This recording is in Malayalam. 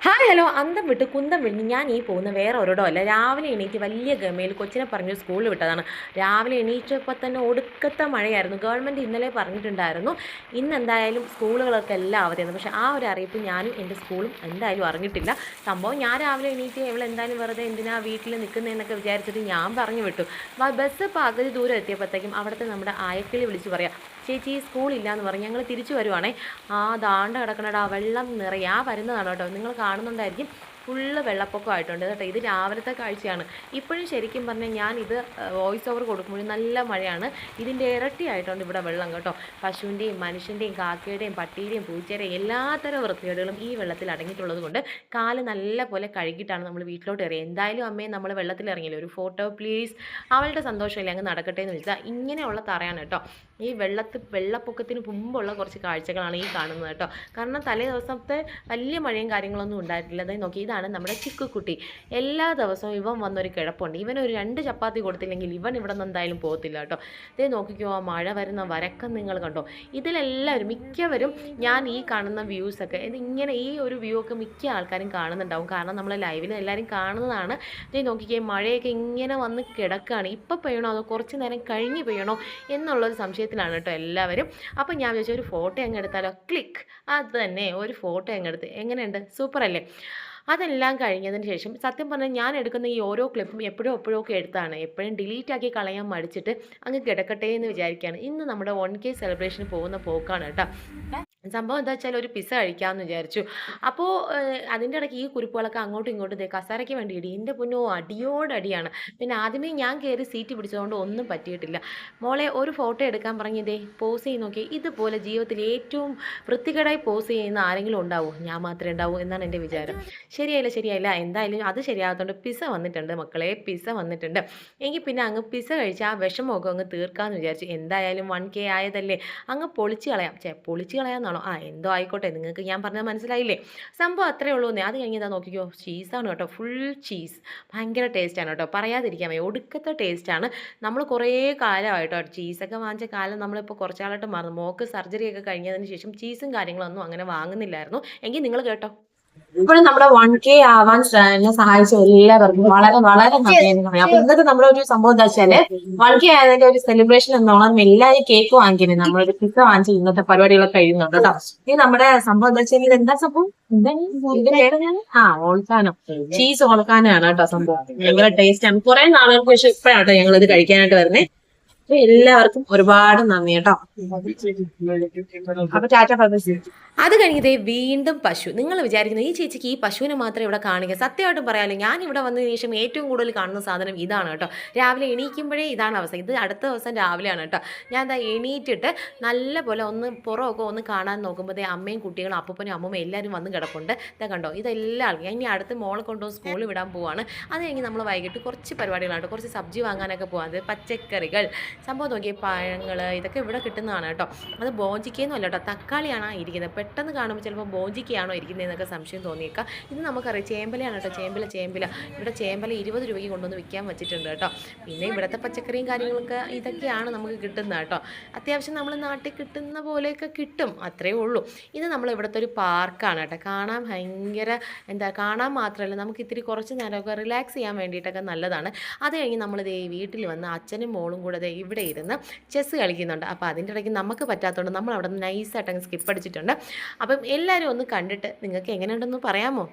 ഹായ് ഹലോ അന്തം വിട്ട് കുന്തം വിഴിഞ്ഞ് ഞാൻ ഈ പോകുന്ന വേറെ ഒരിടം അല്ല. രാവിലെ എണീറ്റ് വലിയ ഗമയിൽ കൊച്ചിനെ പറഞ്ഞ് സ്കൂളിൽ വിട്ടതാണ്. രാവിലെ എണീറ്റപ്പോൾ തന്നെ ഒടുക്കത്തെ മഴയായിരുന്നു. ഗവൺമെന്റ് ഇന്നലെ പറഞ്ഞിട്ടുണ്ടായിരുന്നു. ഇന്ന് എന്തായാലും സ്കൂളുകളൊക്കെ എല്ലാം അവധിയാണ് പക്ഷേ ആ ഒരു അറിയിപ്പ് ഞാനും എന്റെ സ്കൂളും എന്തായാലും അറിഞ്ഞിട്ടില്ല. സംഭവം ഞാൻ രാവിലെ എണീറ്റ് ഇവൾ എന്തായാലും വെറുതെ എന്തിനാ വീട്ടിൽ നിൽക്കുന്നതെന്നൊക്കെ വിചാരിച്ചിട്ട് ഞാൻ പറഞ്ഞു വിട്ടു. ബസ് പകുതി ദൂരം എത്തിയപ്പോഴത്തേക്കും അവിടുത്തെ നമ്മുടെ ആയക്കിളി വിളിച്ച് പറയാം ചേച്ചി സ്കൂളില്ല എന്ന് പറഞ്ഞ് ഞങ്ങൾ തിരിച്ചു വരുവാണേ. ആ ദാണ്ട കിടക്കണടാ വെള്ളം നിറയാ. വരുന്നതാണ് കേട്ടോ. നിങ്ങൾ കാണുന്നുണ്ടായിരിക്കും. ഫുള്ള് വെള്ളപ്പൊക്കമായിട്ടുണ്ട്. കേട്ടോ ഇത് രാവിലത്തെ കാഴ്ചയാണ്. ഇപ്പോഴും ശരിക്കും പറഞ്ഞാൽ ഞാൻ ഇത് വോയിസ് ഓവർ കൊടുക്കുമ്പോഴും നല്ല മഴയാണ്. ഇതിന്റെ ഇരട്ടിയായിട്ടുണ്ട് ഇവിടെ വെള്ളം കേട്ടോ. പശുവിന്റെയും മനുഷ്യന്റെയും കാക്കയുടെയും പട്ടിയുടെയും പൂച്ചയുടെയും എല്ലാത്തരം വൃത്തികേടുകളും ഈ വെള്ളത്തിൽ അടങ്ങിയിട്ടുള്ളത് കൊണ്ട് കാൽ നല്ല പോലെ കഴുകിയിട്ടാണ് നമ്മൾ വീട്ടിലോട്ട് ഇറങ്ങി എന്തായാലും അമ്മയെ നമ്മൾ വെള്ളത്തിൽ ഇറങ്ങിയില്ല? ഒരു ഫോട്ടോ പ്ലീസ് അവളുടെ സന്തോഷമില്ല അങ്ങ് നടക്കട്ടെ എന്ന് വെച്ചാൽ ഇങ്ങനെയുള്ള തറയാണ് കേട്ടോ. ഈ വെള്ളത്തിൽ വെള്ളപ്പൊക്കത്തിന് മുമ്പുള്ള കുറച്ച് കാഴ്ചകളാണ് ഈ കാണുന്നത് കേട്ടോ. കാരണം തലേ ദിവസത്തെ വലിയ മഴയും കാര്യങ്ങളൊന്നും ഉണ്ടായിട്ടില്ല. അതായത് നോക്കി ഇതാണ് നമ്മുടെ ചിക്കുക്കുട്ടി. എല്ലാ ദിവസവും ഇവൻ വന്നൊരു കിഴപ്പുണ്ട് ഇവനൊരു രണ്ട് ചപ്പാത്തി കൊടുത്തില്ലെങ്കിൽ ഇവൻ ഇവിടെ നിന്ന് എന്തായാലും പോകത്തില്ല കേട്ടോ. ഇതേ നോക്കിക്കോ ആ മഴ വരുന്ന വരക്കം നിങ്ങൾ കണ്ടോ? ഇതിലെല്ലാവരും മിക്കവരും ഞാൻ ഈ കാണുന്ന വ്യൂസൊക്കെ ഇത് ഇങ്ങനെ ഈ ഒരു വ്യൂ ഒക്കെ മിക്ക ആൾക്കാരും കാണുന്നുണ്ടാവും. കാരണം നമ്മൾ ലൈവിൽ എല്ലാവരും കാണുന്നതാണ്. ഇതേ നോക്കിക്കേ മഴയൊക്കെ ഇങ്ങനെ വന്ന് കിടക്കുകയാണ് ഇപ്പം പെയ്യണോ അതോ കുറച്ച് നേരം കഴിഞ്ഞ് പെയ്യണോ എന്നുള്ളൊരു സംശയത്തിലാണ് കേട്ടോ എല്ലാവരും. അപ്പം ഞാൻ വിചാരിച്ചു ഒരു ഫോട്ടോ അങ്ങ് എടുത്താലോ? ക്ലിക്ക് അത് തന്നെ ഒരു ഫോട്ടോ അങ്ങ് എടുത്ത്. എങ്ങനെയുണ്ട്? സൂപ്പർ അല്ലേ? അതെല്ലാം കഴിഞ്ഞതിന് ശേഷം സത്യം പറഞ്ഞാൽ ഞാൻ എടുക്കുന്ന ഈ ഓരോ ക്ലിപ്പും എപ്പോഴും എപ്പോഴും ഒക്കെ എടുത്താണ്. എപ്പോഴും ഡിലീറ്റ് ആക്കി കളയാൻ മടിച്ചിട്ട് അങ്ങ് കിടക്കട്ടെ എന്ന് വിചാരിക്കുകയാണ്. ഇന്ന് നമ്മുടെ വൺ കെ സെലിബ്രേഷന് പോകുന്ന പോക്കാണ് കേട്ടോ. സംഭവം എന്താ വെച്ചാൽ ഒരു പിസ്സ കഴിക്കാമെന്ന് വിചാരിച്ചു. അപ്പോൾ അതിന്റെ ഇടയ്ക്ക് ഈ കുരുപ്പുകളൊക്കെ അങ്ങോട്ടും ഇങ്ങോട്ടും ദേ കസാരയ്ക്ക് വേണ്ടി ഇടി. എന്റെ പൊന്നോ അടിയോടടിയാണ്. പിന്നെ ആദ്യമേ ഞാൻ കയറി സീറ്റ് പിടിച്ചതുകൊണ്ട് ഒന്നും പറ്റിയിട്ടില്ല. മോളെ ഒരു ഫോട്ടോ എടുക്കാൻ പറഞ്ഞതേ പോസ് ചെയ്ത് നോക്കി ഇതുപോലെ ജീവിതത്തിൽ ഏറ്റവും വൃത്തികേടായി പോസ് ചെയ്യുന്ന ആരെങ്കിലും ഉണ്ടാവോ? ഞാൻ മാത്രമേ ഉണ്ടാവൂ എന്നാണ് എന്റെ വിചാരം. ശരിയായില്ല ശരിയായില്ല. എന്തായാലും അത് ശരിയാകത്തോണ്ട് പിസ്സ വന്നിട്ടുണ്ട് മക്കളെ പിസ്സ വന്നിട്ടുണ്ട്. എങ്കിൽ പിന്നെ അങ്ങ് പിസ്സ കഴിച്ച് ആ വിഷമമൊക്കെ അങ്ങ് തീർക്കാമെന്ന് വിചാരിച്ചു. എന്തായാലും വൺ കെ ആയതല്ലേ. അങ്ങ് പൊളിച്ച് കളയാം. ചേ പൊളിച്ച് കളയാമെന്നാണോ ആ എന്തോ ആയിക്കോട്ടെ. നിങ്ങൾക്ക് ഞാൻ പറഞ്ഞത് മനസ്സിലായില്ലേ? സംഭവം അത്രേ ഉള്ളൂ എന്നേ. അത് കഴിഞ്ഞതാ നോക്കിക്കോ. ചീസാണ് കേട്ടോ. ഫുൾ ചീസ് ഭയങ്കര ടേസ്റ്റാണ് കേട്ടോ. പറയാതിരിക്കാൻ വയ്യ ഒടുക്കത്തെ ടേസ്റ്റാണ് നമ്മൾ കുറേ കാലമായിട്ടോ ചീസൊക്കെ വാങ്ങിച്ച കാലം നമ്മളിപ്പോൾ കുറച്ചാളായിട്ട് മറന്നു. മോക്ക് സർജറിയൊക്കെ കഴിഞ്ഞതിന് ശേഷം ചീസും കാര്യങ്ങളൊന്നും അങ്ങനെ വാങ്ങുന്നില്ലായിരുന്നു. എങ്കിൽ നിങ്ങൾ കേട്ടോ. ഇപ്പോഴും നമ്മുടെ വൺ കെ ആവാൻ എന്നെ സഹായിച്ച എല്ലാവർക്കും വളരെ വളരെ നന്ദിയെന്ന് പറയാം. അപ്പൊ ഇന്നത്തെ നമ്മുടെ ഒരു സംഭവം എന്താ വെച്ചാൽ വൺ കെ ആയതിന്റെ ഒരു സെലിബ്രേഷൻ എന്നോളം എല്ലാവരും കേക്ക് വാങ്ങിക്കുന്നത് നമ്മളൊരു പിസ വാങ്ങിച്ച് ഇന്നത്തെ പരിപാടികളൊക്കെ കഴിയുന്നുണ്ട് കേട്ടോ. ഇനി നമ്മുടെ സംഭവം എന്താ വെച്ചാൽ ഇത് എന്താ സംഭവം ആ ഓൾക്കാനോ ചീസ് ഓൾക്കാനാണ് കേട്ടോ സംഭവം. ഭയങ്കര ടേസ്റ്റ് ആണ്. കുറെ നാളുകൾക്ക് ശേഷം ഇപ്പോഴാട്ടോ ഞങ്ങൾ ഇത് കഴിക്കാനായിട്ട് വരുന്നത് അപ്പൊ എല്ലാവർക്കും ഒരുപാട് നന്ദി കേട്ടോ. അപ്പൊ ടാറ്റ ഫർദർ അത് കഴിഞ്ഞതേ വീണ്ടും പശു. നിങ്ങൾ വിചാരിക്കുന്നത് ഈ ചേച്ചിക്ക് ഈ പശുവിനെ മാത്രമേ ഇവിടെ കാണുക സത്യമായിട്ടും പറയാമല്ലോ ഞാൻ ഇവിടെ വന്നതിന് ശേഷം ഏറ്റവും കൂടുതൽ കാണുന്ന സാധനം ഇതാണ് കേട്ടോ. രാവിലെ എണീക്കുമ്പോഴേ ഇതാണ് അവസ്ഥ. ഇത് അടുത്ത ദിവസം രാവിലെയാണ് കേട്ടോ. ഞാൻ എന്താ എണീറ്റിട്ട് നല്ല പോലെ ഒന്ന് പുറമൊക്കെ ഒന്ന് കാണാൻ നോക്കുമ്പോഴത്തേ അമ്മയും കുട്ടികളും അപ്പനും അമ്മയും എല്ലാവരും വന്ന് കിടപ്പുണ്ട്. ഇതാ കണ്ടോ ഇതെല്ലാം ഞാൻ ഇനി അടുത്ത് മോളെ കൊണ്ടുപോകും സ്കൂളിൽ വിടാൻ പോവാണ്. അത് കഴിഞ്ഞ് നമ്മൾ വൈകിട്ട് കുറച്ച് പരിപാടികളാണ് കുറച്ച് സബ്ജി വാങ്ങാനൊക്കെ പോകാൻ പച്ചക്കറികൾ സംഭവം നോക്കി പഴങ്ങൾ ഇതൊക്കെ ഇവിടെ കിട്ടുന്നതാണ് കേട്ടോ. അത് ബോഞ്ചിക്കൊന്നും അല്ല കേട്ടോ തക്കാളിയാണ് ഇരിക്കുന്നത്? പെട്ടെന്ന് കാണുമ്പോൾ ചിലപ്പോൾ ബോഞ്ചിക്കയാണോ ഇരിക്കുന്നതെന്നൊക്കെ സംശയം തോന്നിയേക്കാം. ഇത് നമുക്കറിയാം ചേമ്പലയാണ് കേട്ടോ ചേമ്പല ചേമ്പല. ഇവിടെ ചേമ്പല ഇരുപത് രൂപയ്ക്ക് കൊണ്ടുവന്ന് വിൽക്കാൻ വെച്ചിട്ടുണ്ട് കേട്ടോ. പിന്നെ ഇവിടുത്തെ പച്ചക്കറിയും കാര്യങ്ങളൊക്കെ ഇതൊക്കെയാണ് നമുക്ക് കിട്ടുന്നത് കേട്ടോ. അത്യാവശ്യം നമ്മൾ നാട്ടിൽ കിട്ടുന്ന പോലെയൊക്കെ കിട്ടും അത്രേ ഉള്ളൂ. ഇത് നമ്മൾ ഇവിടുത്തെ ഒരു പാർക്കാണ് കേട്ടോ. കാണാൻ ഭയങ്കര എന്താ കാണാൻ മാത്രമല്ല നമുക്ക് ഇത്തിരി കുറച്ച് നേരമൊക്കെ റിലാക്സ് ചെയ്യാൻ വേണ്ടിയിട്ടൊക്കെ നല്ലതാണ്. അത് കഴിഞ്ഞ് നമ്മൾ ദേ വീട്ടിൽ വന്ന് അച്ഛനും മോളും കൂടെ ദേ ഇവിടെ ഇരുന്ന് ചെസ്സ് കളിക്കുന്നുണ്ട്. അപ്പോൾ അതിന്റെ ഇടയ്ക്ക് നമുക്ക് പറ്റാത്തതുകൊണ്ട് നമ്മൾ അവിടെ നിന്ന് നൈസായിട്ട് അങ്ങ് സ്കിപ്പ് അടിച്ചിട്ടുണ്ട്. അപ്പം എല്ലാവരും ഒന്ന് കണ്ടിട്ട് നിങ്ങൾക്ക് എങ്ങനെയുണ്ടെന്ന് പറയാമോ?